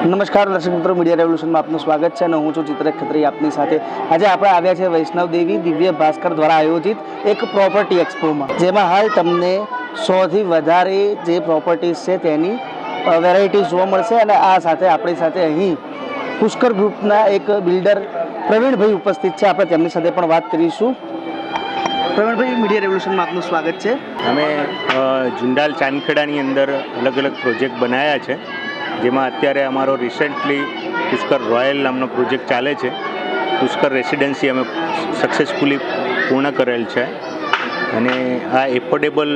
નમસ્કાર, દર્શક મિત્રો, મીડિયા રેવલ્યુશનમાં આપનું સ્વાગત છે અને હું છું ચિત્ર ખત્રી આપની સાથે. આજે આપણે આવ્યા છે વૈષ્ણવ દેવી દિવ્ય ભાસ્કર દ્વારા આયોજિત એક પ્રોપર્ટી એક્સપોમાં, જેમાં હાલ તમને સોથી વધારે જે પ્રોપર્ટીઝ છે તેની વેરાયટીઝ જોવા મળશે અને આ સાથે આપણી સાથે અહીં પુષ્કર ગ્રુપના એક બિલ્ડર પ્રવીણભાઈ ઉપસ્થિત છે. આપણે તેમની સાથે પણ વાત કરીશું. પ્રવીણભાઈ, મીડિયા રેવલ્યુશનમાં આપનું સ્વાગત છે. અમે જુંડાલ ચાંદખેડાની અંદર અલગ અલગ પ્રોજેક્ટ બનાવ્યા છે. જેમાં અત્યારે અમારો રિસેન્ટલી પુષ્કર રોયલ નામનો પ્રોજેક્ટ ચાલે છે. પુષ્કર રેસિડેન્સી અમે સક્સેસફુલી પૂર્ણ કરેલ છે. અને આ એફોર્ડેબલ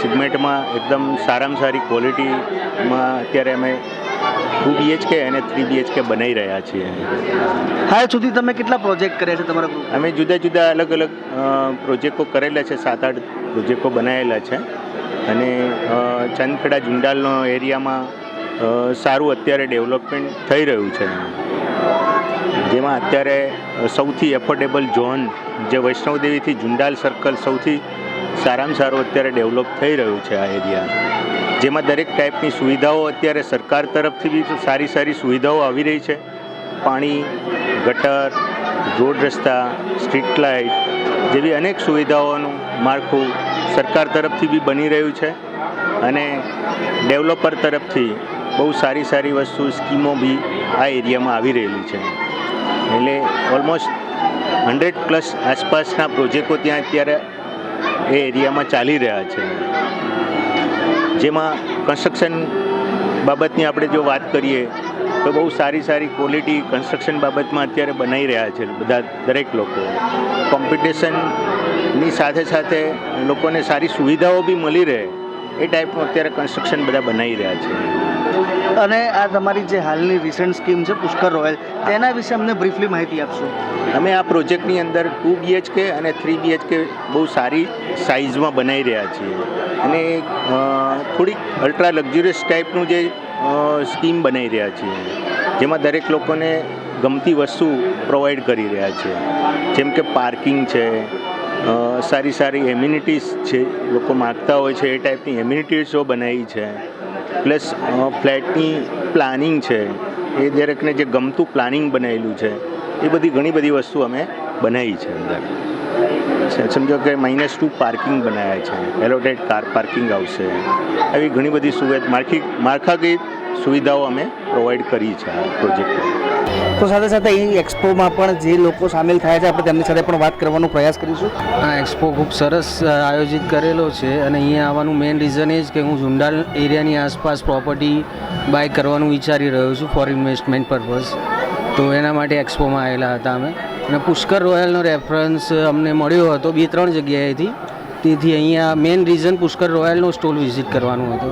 સિગમેન્ટમાં એકદમ સારામાં સારી ક્વોલિટીમાં અત્યારે અમે ટુ બીએચકે અને થ્રી બીએચકે બનાવી રહ્યા છીએ. હાલ સુધી તમે કેટલા પ્રોજેક્ટ કર્યા છે તમારા અમે જુદા જુદા અલગ અલગ પ્રોજેક્ટો કરેલા છે. સાત આઠ પ્રોજેક્ટો બનાવેલા છે. અને ચાંદખેડા જુંડાલનો એરિયામાં સારું અત્યારે ડેવલપમેન્ટ થઈ રહ્યું છે. જેમાં અત્યારે સૌથી એફોર્ડેબલ ઝોન જે વૈષ્ણવદેવીથી જુંડાલ સર્કલ સૌથી સારામાં સારું અત્યારે ડેવલપ થઈ રહ્યું છે આ એરિયા. જેમાં દરેક ટાઈપની સુવિધાઓ અત્યારે સરકાર તરફથી બી સારી સારી સુવિધાઓ આવી રહી છે. પાણી, ગટર, રોડ રસ્તા, સ્ટ્રીટ લાઇટ જેવી અનેક સુવિધાઓનું માળખું સરકાર તરફથી બી બની રહ્યું છે. અને ડેવલપર તરફથી બહુ સારી સારી વસ્તુ સ્કીમો બી આ એરિયામાં આવી રહેલી છે. એટલે ઓલમોસ્ટ હંડ્રેડ પ્લસ આસપાસના પ્રોજેક્ટો ત્યાં અત્યારે એ એરિયામાં ચાલી રહ્યા છે. જેમાં કન્સ્ટ્રક્શન બાબતની આપણે જો વાત કરીએ, તો બહુ સારી સારી ક્વોલિટી કન્સ્ટ્રક્શન બાબતમાં અત્યારે બનાવી રહ્યા છે બધા દરેક લોકો. કોમ્પિટિશનની સાથે સાથે લોકોને સારી સુવિધાઓ બી મળી રહે, એ ટાઈપનું અત્યારે કન્સ્ટ્રક્શન બધા બનાવી રહ્યા છે. અને આ તમારી જે હાલની રિસન્ટ સ્કીમ છે પુષ્કર રોયલ, તેના વિશે અમને બ્રીફલી માહિતી આપશો? અમે આ પ્રોજેક્ટની અંદર ટુ બીએચકે અને થ્રી બીએચકે બહુ સારી સાઇઝમાં બનાવી રહ્યા છીએ. અને થોડીક અલ્ટ્રા લક્ઝુરિયસ ટાઈપનું જે સ્કીમ બનાવી રહ્યા છીએ. જેમાં દરેક લોકોને ગમતી વસ્તુ પ્રોવાઈડ કરી રહ્યા છે. જેમ કે પાર્કિંગ છે સારી સારી એમ્યુનિટીઝ છે, લોકો માગતા હોય છે એ ટાઈપની એમ્યુનિટીઝો બનાવી છે. પ્લસ ફ્લેટની પ્લાનિંગ છે. એ દરેકને જે ગમતું પ્લાનિંગ બનાવેલું છે, એ બધી ઘણી બધી વસ્તુ અમે બનાવી છે અંદર. સમજો કે માઇનસ ટુ પાર્કિંગ બનાવ્યા છે એલોટેડ કાર પાર્કિંગ આવશે. આવી ઘણી બધી સુવિધા, માળખી માળખાકીય સુવિધાઓ અમે પ્રોવાઈડ કરી છે આ પ્રોજેક્ટમાં તો સાથે સાથે અહીં એક્સપોમાં પણ જે લોકો સામેલ થયા છે, આપણે તેમની સાથે પણ વાત કરવાનો પ્રયાસ કરીશું. આ એક્સપો ખૂબ સરસ આયોજિત કરેલો છે અને અહીંયા આવવાનું મેઇન રીઝન એ જ કે હું ઝુંડાલ એરિયાની આસપાસ પ્રોપર્ટી બાય કરવાનું વિચારી રહ્યો છું ફોર ઇન્વેસ્ટમેન્ટ પર્પઝ તો એના માટે એક્સપોમાં આવેલા હતા અમે. અને પુષ્કર રોયલનો રેફરન્સ અમને મળ્યો હતો બે ત્રણ જગ્યાએથી. તેથી અહીંયા મેઇન રીઝન પુષ્કર રોયલનો સ્ટોલ વિઝિટ કરવાનો હતો.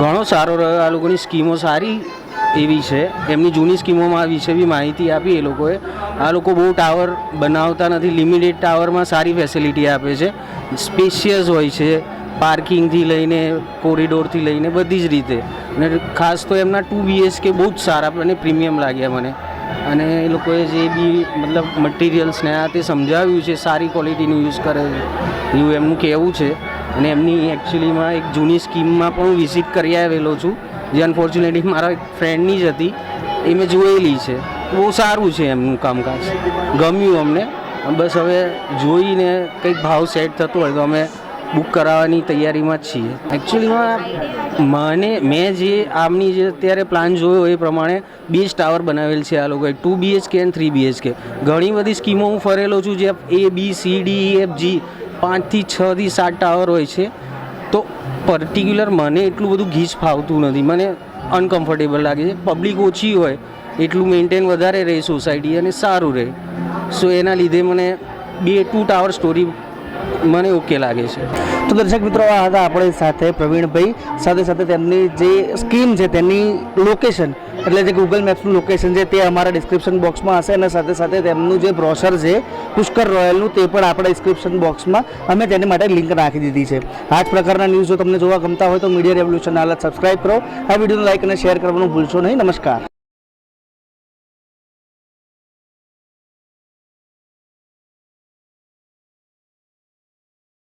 ઘણો સારો રહ્યો આ લોકોની સ્કીમો સારી એવી છે. એમની જૂની સ્કીમોમાં વિશે બી માહિતી આપી એ લોકોએ. આ લોકો બહુ ટાવર બનાવતા નથી. લિમિટેડ ટાવરમાં સારી ફેસિલિટી આપે છે. સ્પેશિયસ હોય છે. પાર્કિંગથી લઈને, કોરિડોરથી લઈને બધી જ રીતે. અને ખાસ તો એમના ટુ બીએચકે બહુ જ સારા અને પ્રીમિયમ લાગ્યા મને. અને એ લોકોએ જે બી મતલબ મટીરિયલ્સને આ તે સમજાવ્યું છે, સારી ક્વોલિટીનું યુઝ કરે એવું એમનું કહેવું છે. અને એમની એકચ્યુઅલીમાં એક જૂની સ્કીમમાં પણ હું વિઝિટ કરી આવેલો છું. જે અનફોર્ચ્યુનેટલી મારા એક ફ્રેન્ડની જ હતી, એ મેં જોયેલી છે. બહુ સારું છે એમનું કામકાજ. ગમ્યું અમને. બસ હવે જોઈને કંઈક ભાવ સેટ થતો હોય તો અમે બુક કરાવવાની તૈયારીમાં જ છીએ. એકચ્યુઅલીમાં મને, મેં જે આમની જે અત્યારે પ્લાન જોયો એ પ્રમાણે બે ટાવર બનાવેલ છે આ લોકોએ two BHK and three BHK ઘણી બધી સ્કીમો હું ફરેલો છું જે A B C D F G પાંચથી છથી સાત ટાવર હોય છે. તો પર્ટિક્યુલર મને એટલું બધું ગીચ ફાવતું નથી. મને અનકમ્ફર્ટેબલ લાગે છે. પબ્લિક ઓછી હોય, એટલું મેન્ટેન વધારે રહે સોસાયટી અને સારું રહે. સો એના લીધે મને બે ટુ ટાવર સ્ટોરી મને ઓકે લાગે છે. તો દર્શક મિત્રો, આ હતા આપણી સાથે પ્રવીણભાઈ. સાથે સાથે તેમની જે સ્કીમ છે, તેની લોકેશન એટલે જે ગૂગલ મેપ્સનું લોકેશન છે તે અમારા ડિસ્ક્રિપ્શન બોક્સમાં હશે અને સાથે સાથે તેમનું જે બ્રોશર છે, પુષ્કર રોયલનું તે પણ આપણા ડિસ્ક્રિપ્શન બોક્સમાં અમે તેની માટે લિંક નાખી દીધી છે. આ જ પ્રકારના ન્યૂઝ જો તમને જોવા ગમતા હોય તો મીડિયા રેવલ્યુશન હાલત સબસ્ક્રાઇબ કરો. આ વિડીયોને લાઇક અને શેર કરવાનું ભૂલશો નહીં. નમસ્કાર.